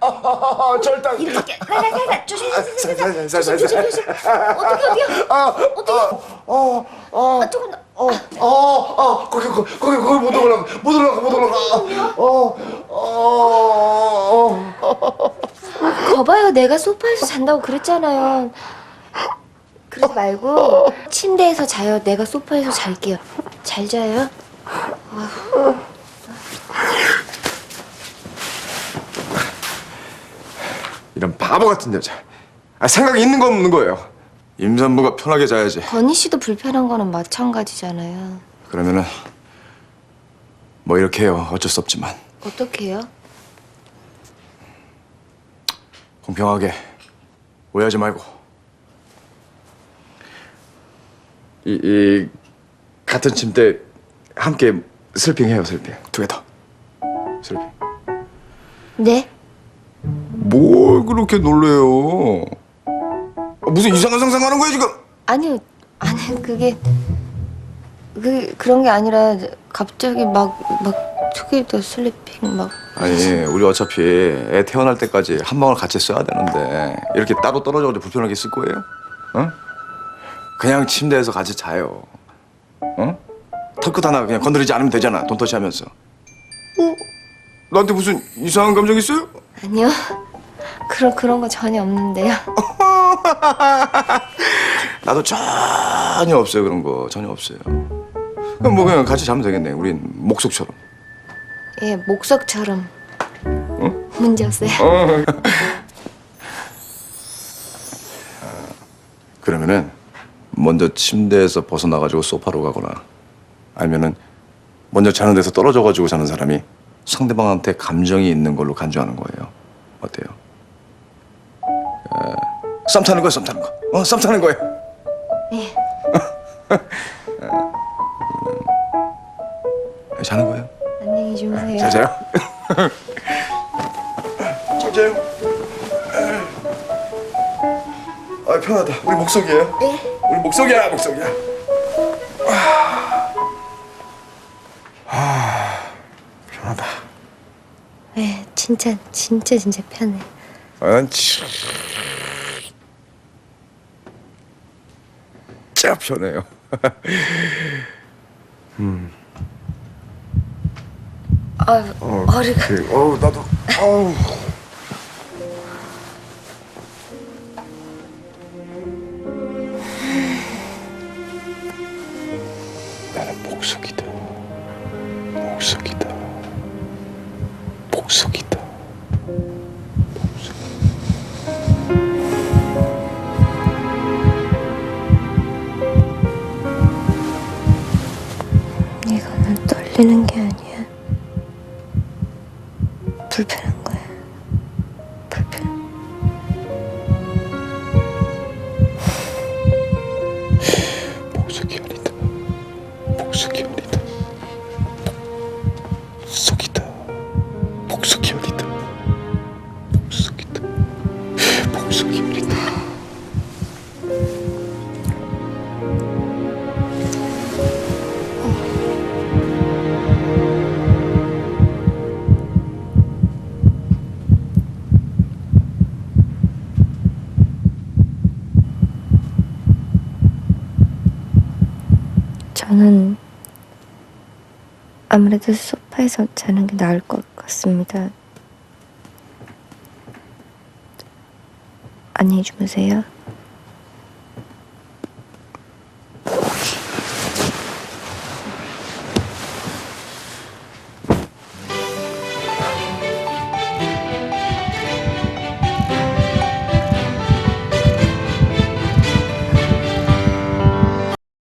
어, 절단. 이렇게. 살살살살 조심 조심 조심 살살, 조심 살살, 조심 조심 어떻게 어디야 아, 어떻게 어, 어, 아, 조금 더. 어, 어, 어, 거기, 거기, 거기, 거기 못 올라가, 못 올라가, 못 올라가. 어, 어, 어. 거봐요. 내가 소파에서 잔다고 그랬잖아요. 그러지 말고 침대에서 자요. 내가 소파에서 잘게요. 잘 자요 이런 바보 같은 여자. 아, 생각이 있는 거 없는 거예요. 임산부가 편하게 자야지. 건희 씨도 불편한 거는 마찬가지잖아요 그러면은 뭐 이렇게 해요. 어쩔 수 없지만 어떻게 해요? 공평하게 오해하지 말고 이, 이 같은 침대 함께 슬핑해요. 슬핑 두 개 더. 슬핑. 네? 뭘 그렇게 놀래요? 아, 무슨 이상한 상상하는 거야 지금? 아니요 아니 그게 그 그런 게 아니라 갑자기 막막 투게더 슬리핑 막 아니 우리 어차피 애 태어날 때까지 한 방울 같이 써야 되는데 이렇게 따로 떨어져가지고 불편하게 쓸 거예요? 어? 그냥 침대에서 같이 자요. 어? 털끝 하나 그냥 건드리지 않으면 되잖아. 돈 터치하면서. 어? 나한테 무슨 이상한 감정 있어요? 아니요 그런 그런 거 전혀 없는데요 나도 전혀 없어요 그런 거 전혀 없어요. 그럼 뭐 그냥 같이 자면 되겠네. 우린 목속처럼. 예 목석처럼 문제 없어요 그러면은 먼저 침대에서 벗어나가지고 소파로 가거나 아니면은 먼저 자는 데서 떨어져가지고 자는 사람이 상대방한테 감정이 있는 걸로 간주하는 거예요. 어때요? 에, 썸 타는 거야, 썸 타는 거. 어, 썸 타는 거예요. 예 에, 자는 거예요. 안녕히 주무세요 잘 자요. 잘 자요. 아 편하다. 우리 목석이에요. 예 우리 목석이야, 목석이야. 아, 편하다. 예, 진짜 진짜 진짜 편해 아, 난 진짜 편해요. 아 허리가 그래, 어우 나도 어우. 나는 목석이다. 목석이다. 목석이다. 떨리는 게 아니야 불편한 거야 불편 목석이 아니다. 목석이 아니다. 목석이다. 목석이 아니다. 목석이다. 목석이 저는 아무래도 소파에서 자는 게 나을 것 같습니다. 안녕히 주무세요.